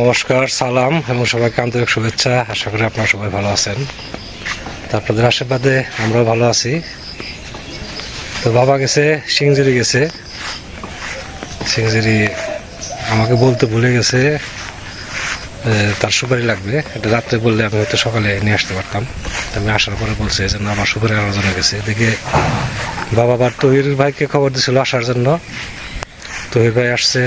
নমস্কার, সালাম এবং সবাইকে আন্তরিক শুভেচ্ছা। আশা করি আপনারা সবাই ভালো আছেন। আপনাদের আশীর্বাদে আমরাও ভালো আছি। তো বাবা গেছে, সিংজুরি গেছে। সিংজুরি আমাকে বলতে ভুলে গেছে তার সুপারি লাগবে। এটা রাত্রে বললে আমি হয়তো সকালে নিয়ে আসতে পারতাম। আমি আসার পরে বলছে যে, না, আমার সুপারি আনার জন্য গেছে। এদিকে বাবা আবার তহির ভাইকে খবর দিছিল আসার জন্য। তহির ভাই আসছে।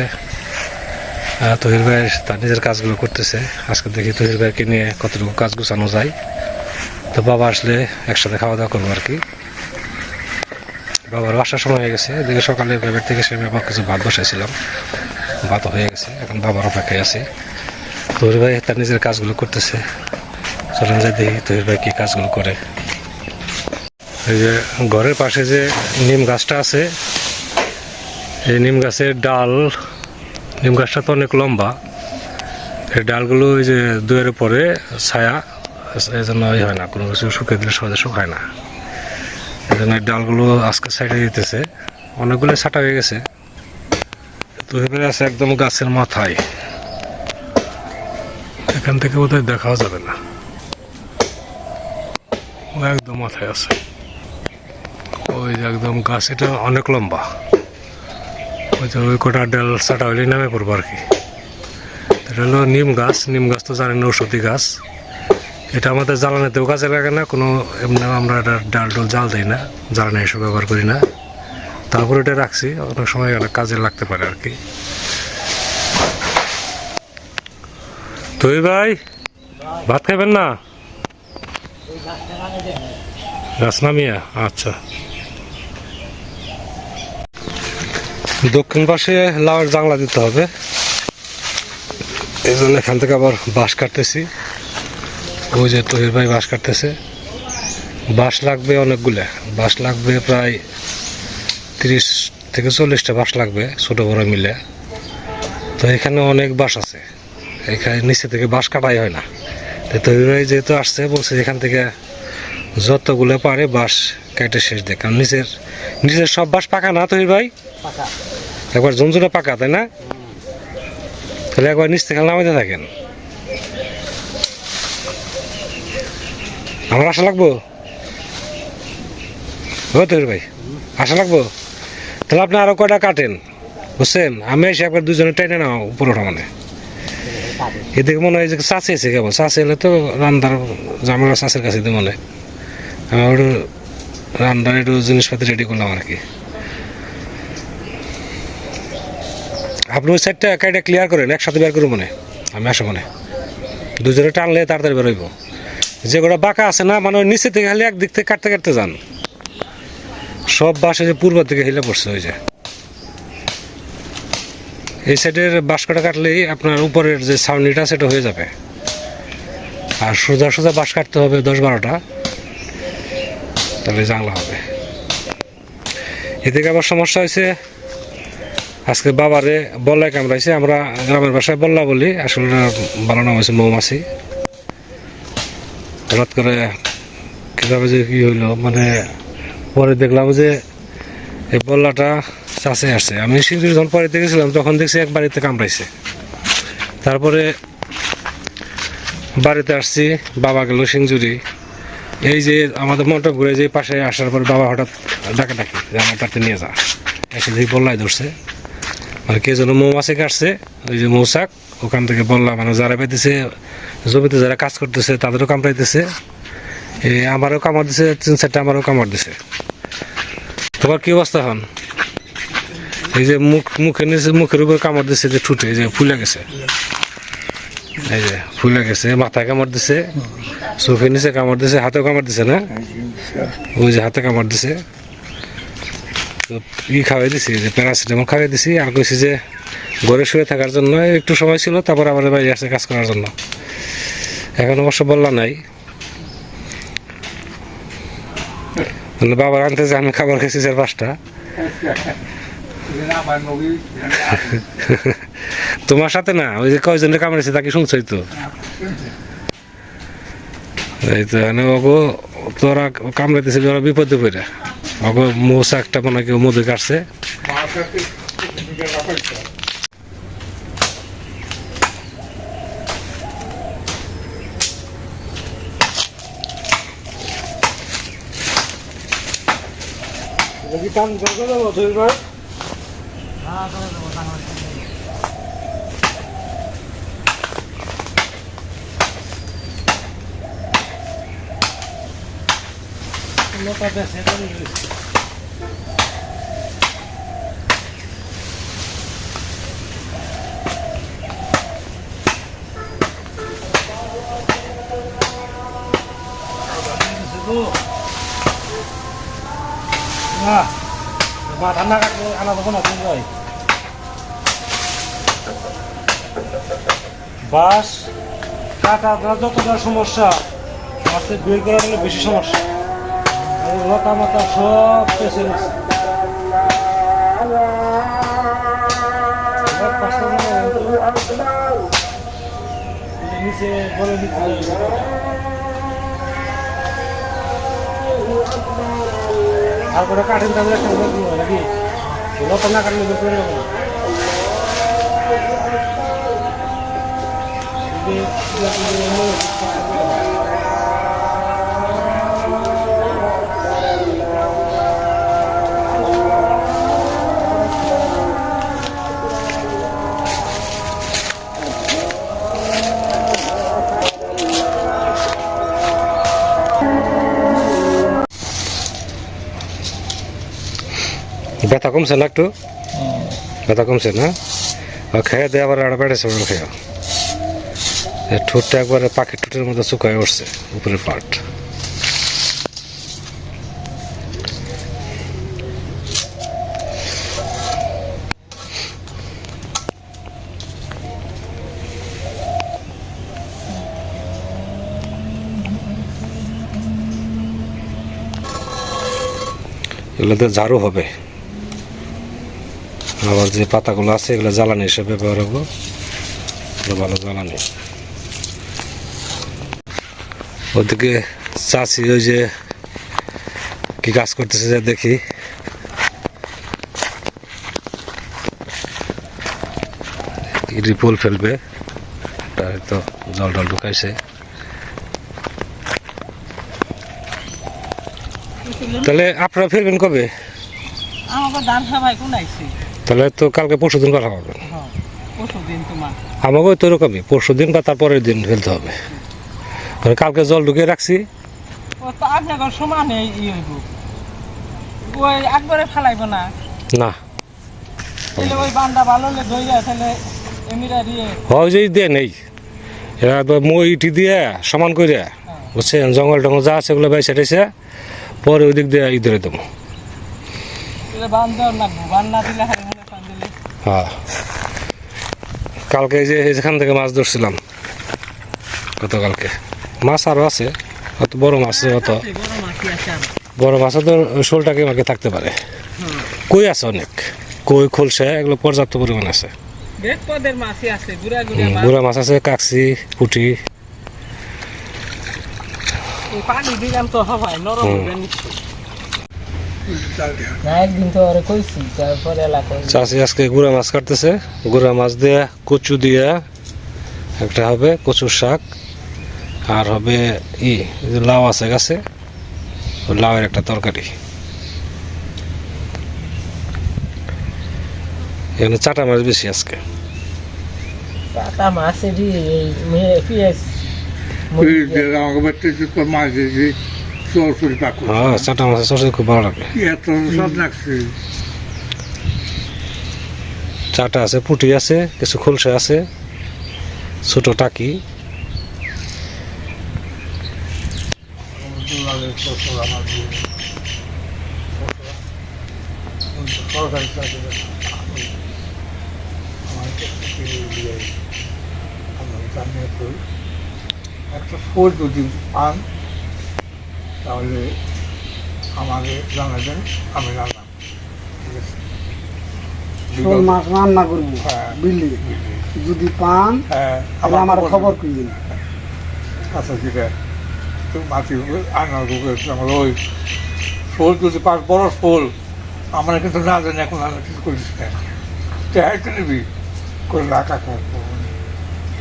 তহির ভাই তার নিজের কাজগুলো করতেছে। আজকে দেখি তহির ভাইকে নিয়ে কতটুকু কাজ গুছানো যায়। তো বাবা আসলে একসাথে খাওয়া দাওয়া করব আর কি। বাবার আসার সময় হয়ে গেছে। এদিকে সকালে ব্যাপার থেকে সে আবার কিছু ভাত বসাইছিলাম। ভাত হয়ে গেছে। এখন বাবার অপেক্ষায় আছে। তহির ভাই তার নিজের কাজগুলো করতেছে। চলেন যাই দেখি তহির ভাই কি কাজগুলো করে। এই যে ঘরের পাশে যে নিম গাছটা আছে, এই নিম গাছের ডাল নিম গাছটা তো অনেক লম্বা। এই ডালগুলো ওই যে দুয়ের পরে ছায়া এই জন্য ওই হয় না, কোনো কিছু শুকিয়ে দিলে সহজে শুকায় না। এই জন্য ডালগুলো আজকে সাইডে দিতেছে। অনেকগুলো ছাটা হয়ে গেছে। তো এবারে আছে একদম গাছের মাথায়। এখান থেকে বোধহয় দেখাও যাবে না। একদম মাথায় আছে। ওই যে একদম গাছ, এটা অনেক লম্বা। যে ওই কটা ডাল হইলে নামে পড়ব আর কি। এটা হলো নিম গাছ নিম গাছ তো জানেন ঔষধি গাছ। এটা আমাদের জ্বালানিতেও কাজে লাগে না, কোনো এমনি আমরা এটা ডাল ডোল জাল দিই না, জ্বালানি হিসেবে ব্যবহার করি না। তারপরে এটা রাখছি, অনেক সময় এটা কাজে লাগতে পারে আর কি। তুই ভাই, ভাত খাবেন না? গাছ নামিয়া আচ্ছা। দক্ষিণ পাশে লাউয়ের জাংলা দিতে হবে। এই জন্য এখান থেকে আবার বাঁশ কাটতেছি। ওই যে তহির ভাই বাঁশ কাটতেছে। বাঁশ লাগবে অনেকগুলো। বাঁশ লাগবে প্রায় তিরিশ থেকে চল্লিশটা বাঁশ লাগবে ছোটো বড় মিলে। তো এখানে অনেক বাঁশ আছে। এখানে নিচে থেকে বাঁশ কাটাই হয় না। তো তহির ভাই যেহেতু আসছে, বলছে এখান থেকে যতগুলো পারে বাঁশ কেটে শেষ কারণ নিচের নিচের সব বাস পাকা না তহির ভাই? একবার ঝুনঝুনে পাকা তাই না? তাহলে একবার নিচ থেকে নামাইতে থাকেন। আমার আশা লাগবো? ও তৈরি ভাই আশা লাগবো? তাহলে আপনি আরও কয়টা কাটেন? বুঝছেন? আমি এসে একবার দুজনে টেনে নাও উপর ওঠা মানে। এদিকে মনে হয় যে চাষে এসে কেবল। চাষে এলে তো রান্নার জামালা চাষের কাছে মনে হয়। আমি একটু রান্নার একটু জিনিসপাতি রেডি করলাম আর কি। আপনি ওই সাইডটা একাইটা ক্লিয়ার করেন, একসাথে বের করুন মনে আমি আসো মনে দুজনে টানলে তাড়াতাড়ি বেরোইব যে গোটা বাঁকা আছে না মানে নিচে থেকে খালি একদিক থেকে কাটতে কাটতে যান। সব বাসে যে পূর্ব দিকে হিলে পড়ছে ওই যে। এই সাইডের বাঁশকাটা কাটলেই আপনার উপরের যে ছাউনিটা, সেটা হয়ে যাবে। আর সোজা সোজা বাঁশ কাটতে হবে দশ বারোটা। তাহলে জানলা হবে। এদিকে আবার সমস্যা হয়েছে, আজকে বাবারে বল্লায় কামড়াইছে, আমরা গ্রামের ভাষায় বল্লা বলি, আসলে ভালো নাম হয়েছে মৌমাছি। হঠাৎ করে কীভাবে যে কী হইল মানে পরে দেখলাম যে এই বল্লাটা চাষে আসছে। আমি সিঁদুর যখন পরে দেখেছিলাম, তখন দেখছি এক বাড়িতে কামড়াইছে। তারপরে বাড়িতে আসছি, বাবা গেল সিংজুরি। এই যে আমাদের মনটা ঘুরে যে পাশে আসার পর বাবা হঠাৎ ডাকা ডাকি আমার নিয়ে যা। এসে দেখি বল্লায় ধরছে। মানে কে যেন মৌমাছি কাটছে, ওই যে মৌচাক, ওখান থেকে বললাম মানে যারা পেতেছে জমিতে যারা কাজ করতেছে, তাদেরও কামড়াইতেছে। এই আমারও কামড় দিছে, তিন চারটা আমারও কামড় দিছে। তোমার কি অবস্থা হন এই যে মুখ মুখের নিচে, মুখের উপর কামড় দিছে যে ঠুটে যে ফুলে গেছে। এই ফুলে গেছে মাথায় কামড় দিছে চোখের নিচে কামড় দিছে, হাতেও কামড় দিছে না? ওই যে হাতে কামড় দিছে। তো ই খাওয়াই দিছি যে প্যারাসিটামল খাওয়াই দিছি, আর কইছি যে ঘরে শুয়ে থাকার জন্য একটু সময় ছিল, তারপর আবার বাইরে আসে কাজ করার জন্য। এখন অবশ্য বললা নাই। বাবার আনতে যে আমি খাবার খেয়েছি চার পাঁচটা। তোমার সাথে না, ওই যে কয়জনের কামড়েছে তাকে শুনছই তো? এই তো মানে ওগো, তোরা কামড়াইতেছিল ওরা বিপদে পড়ে। ওগো মৌসা একটা মনে কেউ মধু কাটছে। কি কাম দুই ভাই লোটা দেশে না বা ঠান্ডা কাটলে আনা দেবো না তুমি ভাই বাস কাটা যতটা সমস্যা মাছের বের করা গেলে বেশি সমস্যা। লতা মাতা সব পেছে গেছে নিচে, বলে নিচে। তারপরে কাঠের একটা নাকি? লতা না কাটলে বের করে নেব না। ব্যথা কমছে না একটু ব্যথা কমছে না আর খেয়ে দিয়ে আবার আড়া বেড়েছে ওরা খেয়ে এর ঠোঁটটা একবারে পাখির ঠোঁটের মধ্যে শুকায় উঠছে, উপরের পার্ট এগুলোতে ঝাড়ু হবে। আবার যে পাতাগুলো আছে, এগুলো জ্বালানি হিসেবে ব্যবহার এগুলো ভালো জ্বালানি। ওদিকে চাষি ওই যে কি কাজ করতেছে যে দেখি। রিপোল ফেলবে তার তো জল টল ঢুকাইছে। তাহলে আপনারা ফেলবেন কবে? আমাকে তাহলে তো কালকে পরশু দিন কথা পাবেন হ্যাঁ আমাকেও তো এরকমই পরশু দিন বা তারপরের দিন ফেলতে হবে। মানে কালকে জল ঢুকিয়ে রাখছি। একবারে ফেলাইব না? না। ওই বান্দা ভালো তাহলে হয় যে দিয়ে নেই। এরা মই ইটি দিয়ে সমান করে বুঝছেন? জঙ্গল টঙ্গল যা আছে ওগুলো বাইসে টাইসে পরে ওই দিক দিয়ে ই ধরে দেবো হ্যাঁ। কালকে এই যে এখান থেকে মাছ ধরছিলাম গতকালকে। মাছ আরও আছে অত বড় মাছ অত আছে, বড় মাছি মাছও তো শোলটাকে মাকে থাকতে পারে। কই আছে অনেক? কই খোলসে এগুলো পর্যাপ্ত পরিমাণ আছে। গুড়া মাছ। আছে কাকসি পুঁটি। চাষি আজকে গুড়া মাছ কাটতেছে। গুড়া মাছ দিয়ে কচু দিয়ে একটা হবে কচুর শাক। আর হবে ই লাউ আছে গাছে। লাউয়ের একটা তরকারি। এখানে চাটা মাছ বেশি আজকে। কাটা মাছেরই হ্যাঁ চাটা মাছের সরষে খুব ভালো লাগে। এত সব লাগছে। চাটা আছে পুঁটি আছে কিছু খোলসা আছে ছোট টাকি। একটা ফুল যদি পান তাহলে আমাকে জানাবেন আমি আছে শোল রান্না করব হ্যাঁ। বুঝলি যদি পান হ্যাঁ আমার খবর কইলেন আচ্ছা ঠিক আছে ওই যদি পাঁচ বড় শোল আমরা কিন্তু না জানি এখন আমরা কিছু করিস না চাইতে নিবি। করে রাখা করব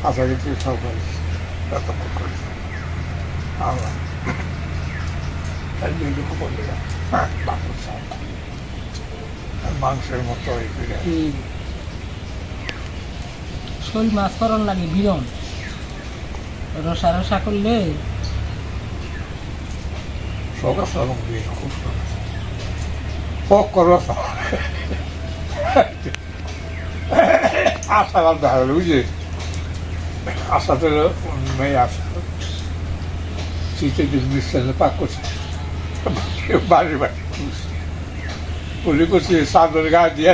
আশা করছি সব করিস এত করিস আমরা হ্যাঁ মাংসের মতো। শোল মাছ করন লাগে বিরন রসা রসা করলে আছে এবং খুব আছে। পক করো। আশা আলাদা হবে বুঝলি? আশাতে মেয়ে আসা শীতের দিন মিশ্রণে পাক করছে। বাড়ি বাড়ি পুলি করছি সাদর গা দিয়ে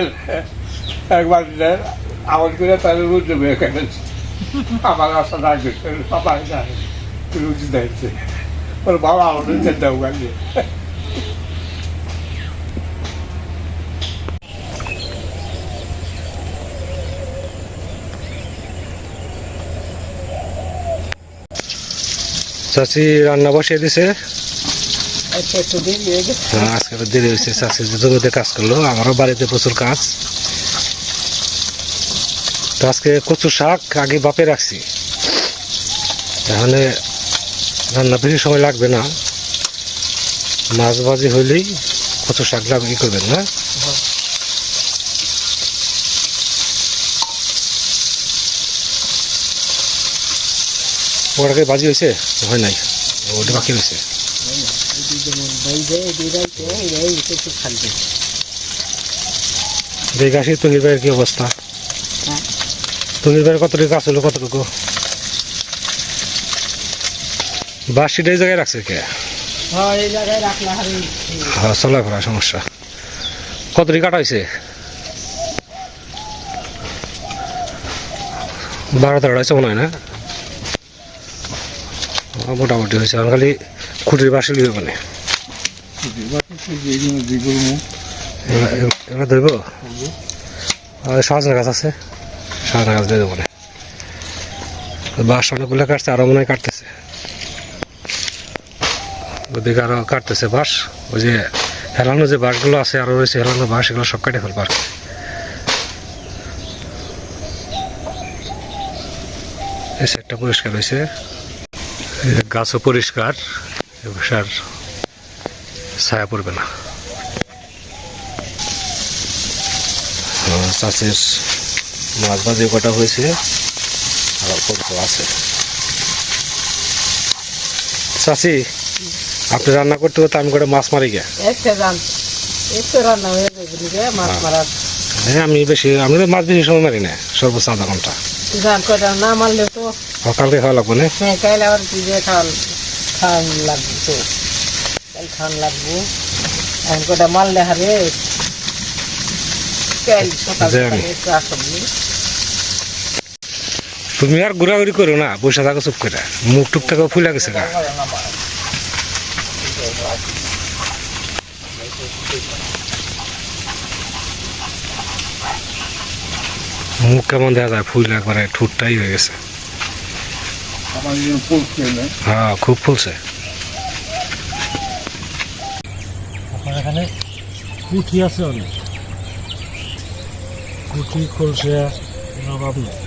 একবার আওয়াজ করে তাহলে রুজে বেয়ে ফেলেছে আমার আশা না গেছে বাবা জানে। রুজি দেখছে ওর বাবা আমাদের চেষ্টা চাচি রান্না বসিয়ে দিছে। দেরি হয়ে আজকে তো দেরি হয়েছে যে জমিতে কাজ করল আমারও বাড়িতে প্রচুর কাজ। তো আজকে কচু শাক আগে বাপে রাখছি। তাহলে রান্না বেশি সময় লাগবে না। মাছ ভাজি হইলেই কচু শাক লাগবে ই করবেন না? ওটাকে বাজি হয়েছে? হয় নাই। ওটা বাকি হয়েছে তুঙ্গির ভাইয়ের কি অবস্থা? হ্যাঁ। তুঙ্গির ভাইয়ের কতটুকু গাছ হলো কতটুকু? বাসিটা এই জায়গায় রাখছে কে? হ্যাঁ হারি হ্যাঁ। চলাফেরা সমস্যা। কতটি কাটা হয়েছে? বারো তেরোটা হয়েছে মনে হয় না? মোটামুটি হয়েছে, আর খালি খুঁটির বাসি লিবে মানে। এবার ধরব? আর সজনা গাছ আছে। সজনা গাছ দিয়ে দেবো না বাস অনেকগুলো কাটছে আরও মনে হয় কাটতেছে। ওদিকে আরও কাটতেছে বাঁশ ওই যে হেলানো যে বাঁশগুলো আছে আরও রয়েছে হেলানো বাঁশ এগুলো সব কেটে ফেলবার এই সাইডটা পরিষ্কার যে গাছও পরিষ্কার এবার ছায়া পড়বে না। চাষের মাছ বাজে কটা হয়েছে? আর অল্প আছে। চাষি আপনি রান্না করতে করতে আমি করে মাছ মারি গে? একটা রান একটু রান্না হয়ে হ্যাঁ। আমি বেশি আমি মাছ বেশি সময় মারি না সর্বোচ্চ আধা ঘণ্টা। না মারলে তো আর খাওয়া লাগবে না হ্যাঁ আবার লাগবে তো কাল খান লাগবো এখন কয়টা মারলে হারে কাল সকাল সকালে তুমি আর ঘোরাঘুরি করো না বসে থাকো চুপ করে মুখ টুক থাকো ফুলে গেছে গা মুখ কেমন দেখা যায়? ফুল একবারে ঠুটটাই হয়ে গেছে। হ্যাঁ খুব ফুলছে। আপনার এখানে কুঠি আছে অনেক। কুঠি খুলছে অভাব নেই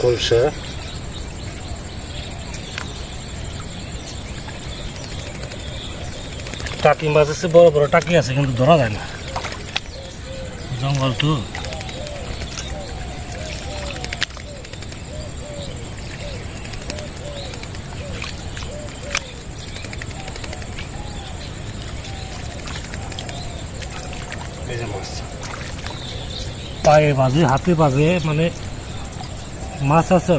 খুলছে টাকি মাছ আছে বড় বড় টাকি আছে কিন্তু ধরা যায় না জঙ্গল তো পায়ে বাজে হাতে বাজে মানে মাছ আছে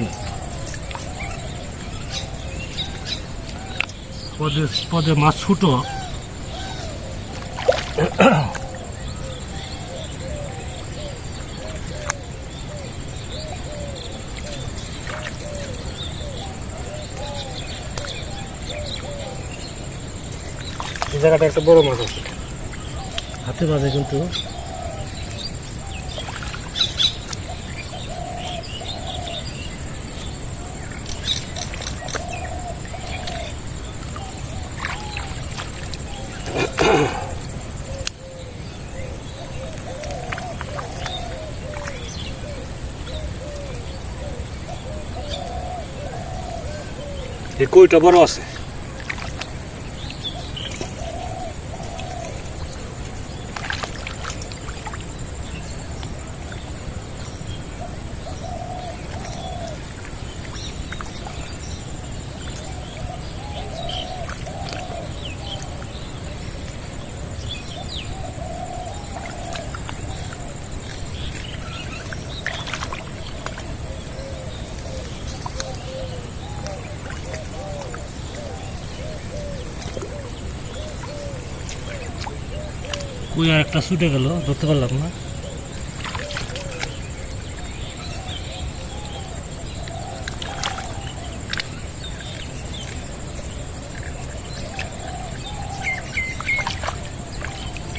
পদে পদে মাছ ছুটো। এই জায়গাটা একটা বড় মাছ আছে। হাতে বাজে কিন্তু। কইটা বড় আছে একটা ছুটে গেল ধরতে পারলাম না।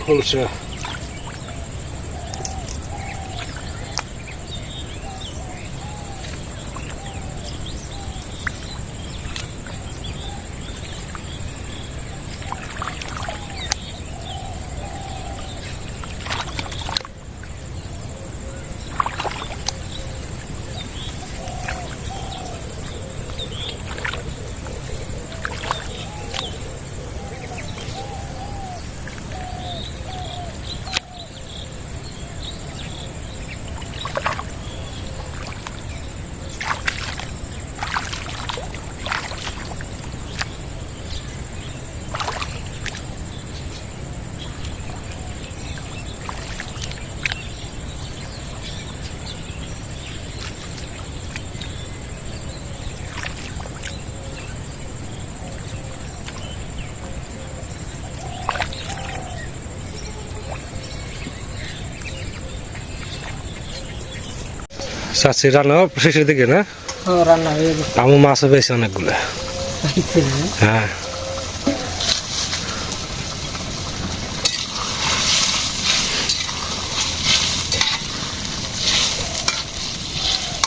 খোলসা চাচ্ছি রান্না শেষের দিকে না? রান্না হয়ে গেছে। আমু মাছও পেয়েছি অনেকগুলো। হ্যাঁ।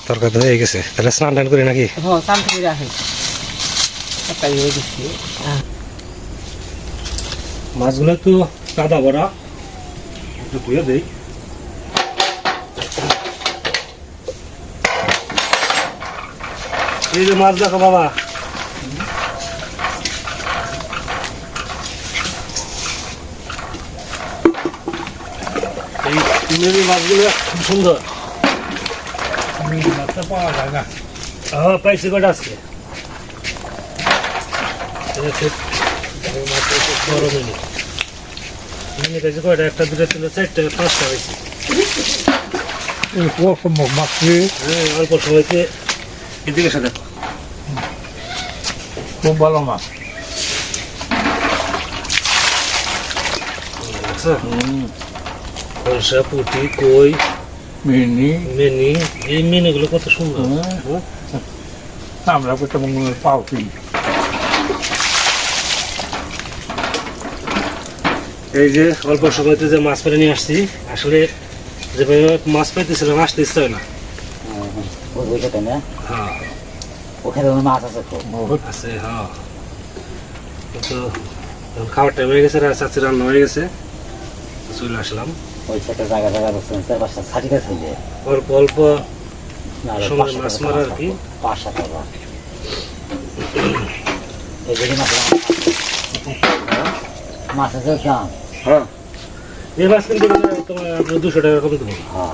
তরকারি তো হয়ে গেছে। তাহলে স্নান টান করি নাকি? হ্যাঁ রাখে। হয়ে গেছে। মাছগুলো একটু কাদা ভরা। একটু ধুয়ে দেই। এই যে মাছ দেখো বাবা। এই চিংড়ি মাছগুলো খুব সুন্দর। মাছটা পাওয়া যায় না হ্যাঁ পাইছি কটা আজকে বড় মিনি। মিনি কয়টা? একটা দুটো তিনটা চারটে পাঁচটা মাছটি হ্যাঁ অল্প সময়তে এদিকে খুব ভালো মাছ। দেখছ কলসা পুঁটি কই মিনি। মেনি এই মেনিগুলো কত সুন্দর। হ্যাঁ। আমরা কোথাও মঙ্গলের পাও কিনি। এই যে অল্প সময়তে যে মাছ পেরে নিয়ে আসছি আসলে যেভাবে মাছ পাইতেছিলাম আসতে ইচ্ছা হয় না। ওইটাতে না? হ্যাঁ। ওখানে মাছ আছে তো? বহুত আছে হ্যাঁ। কিন্তু খাওয়ার টাইম হয়ে গেছে চাচি রান্না হয়ে গেছে। চলে আসলাম। ওই একটা জায়গা জায়গা বসছেন চার পাঁচটা ছাটিতে থাকবে। অল্প অল্প সময় মাছ মারা আর কি। পাঁচ সাত টাকা এই যদি মাছ মাছ আছে দাম হ্যাঁ। এই মাছ কিন্তু তোমার দুশো টাকা কম দেবো। হ্যাঁ।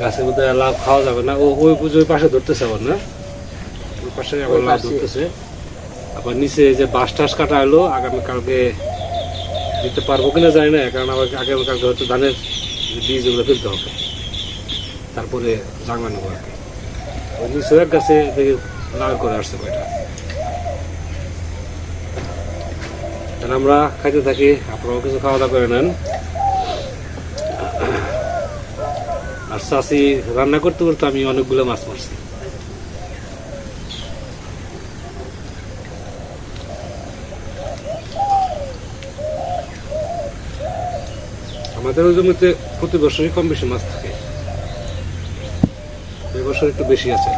গাছের মধ্যে লাউ খাওয়া যাবে না। ও ওই পুজো ওই পাশে ধরতেছে আবার না? ওই পাশে আবার পাশে। ধরতেছে। আবার নিচে যে বাঁশ টাস কাটা হলো আগামীকালকে দিতে পারব কিনা জানি না কারণ আবার আগামীকালকে হয়তো ধানের বীজ ওগুলো ফেলতে হবে। তারপরে নেব আর কি। ওই নিচে এক গাছে দেখি লাউ করে আসছে কয়টা। তাহলে আমরা খাইতে থাকি আপনারাও কিছু খাওয়া দাওয়া করে নেন। আর চাষি রান্না করতে করতে আমি অনেকগুলো মাছ মারছি। আমাদের ওই জমিতে প্রতি বছরই কম বেশি মাছ থাকে। এবছর একটু বেশি আছে।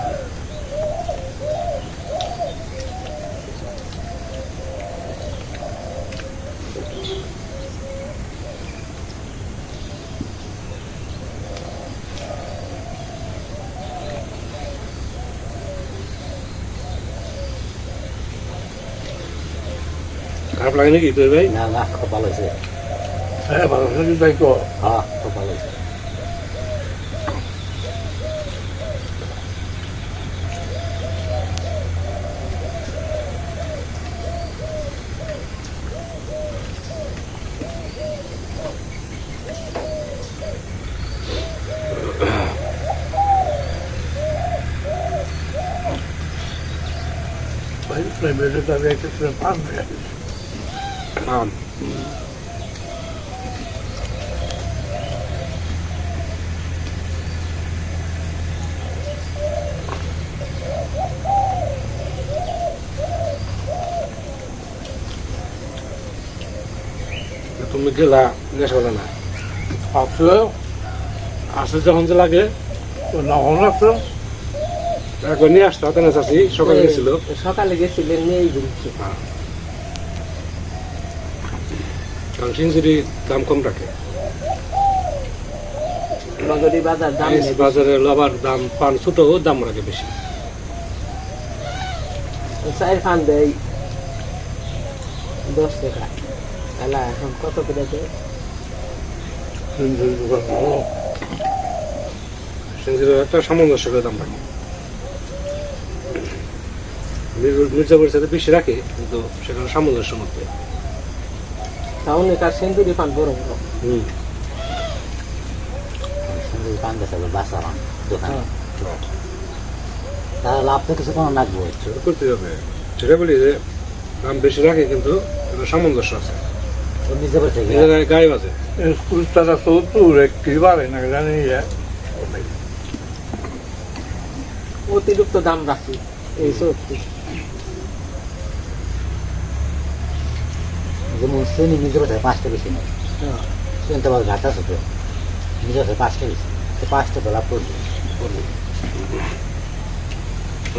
লাগে নাকি? তোর ভাই? না না ভালো হয়েছে। হ্যাঁ ভালো থাকি তাই তো হ্যাঁ খুব ভালো হয়েছে। ভাই প্রেমের তাদের একটা পান আম তুমি গেলা নেশা হলো না? আসলে আসলে যখন যে লাগে নহন আছে। একবার নিয়ে আসতো হাতে না চাষি সকালে গেছিল সকালে গেছিলেন নিয়েই ঘুরছে সিঞ্জুরি দাম কম রাখে। বাজার দাম বাজারে লবার দাম পান ছোট দাম রাখে বেশি। চার ফান দেয় দশ টাকা। এলা এখন কত করে দেয় একটা সামঞ্জস্য করে দাম রাখে। মির্জাপুরের সাথে বেশি রাখে কিন্তু সেখানে সামঞ্জস্য মধ্যে। তাহলে কার সেঞ্চুরি ফান বড় বড় হুম সুন্দর পান গেছে বাসা দোকানে হ্যাঁ। তারা লাভ তো কিছু কোনো লাগবো করতে হবে সেটা বলি যে দাম বেশি রাখে কিন্তু একটা সামঞ্জস্য আছে গায়ে স্কুল তারা সত্তর একটি বাড়ে না জানি অতিরিক্ত দাম রাখি এই সত্যি যেমন শ্রেণি নিজের বলছে পাঁচটা বেশি হ্যাঁ। শুনতে পাবো ঘাটা ছোট নিজের বলছে পাঁচটা বেশি তো পাঁচটা তো লাভ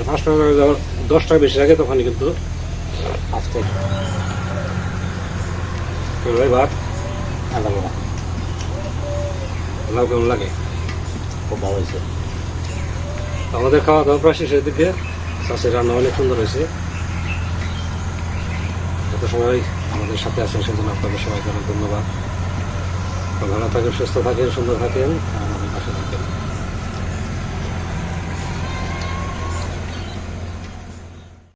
পাঁচ যখন দশ টাকা বেশি তখন কিন্তু ভাত লাগে খুব ভালো হয়েছে আমাদের খাওয়া দাওয়া প্রায় শেষের দিকে চাষের রান্না অনেক সুন্দর হয়েছে এত সময় আমাদের সাথে আছেন সেজন্য আপনাদের সবাইকে অনেক ধন্যবাদ। ভালো থাকেন সুস্থ থাকেন সুন্দর থাকেন।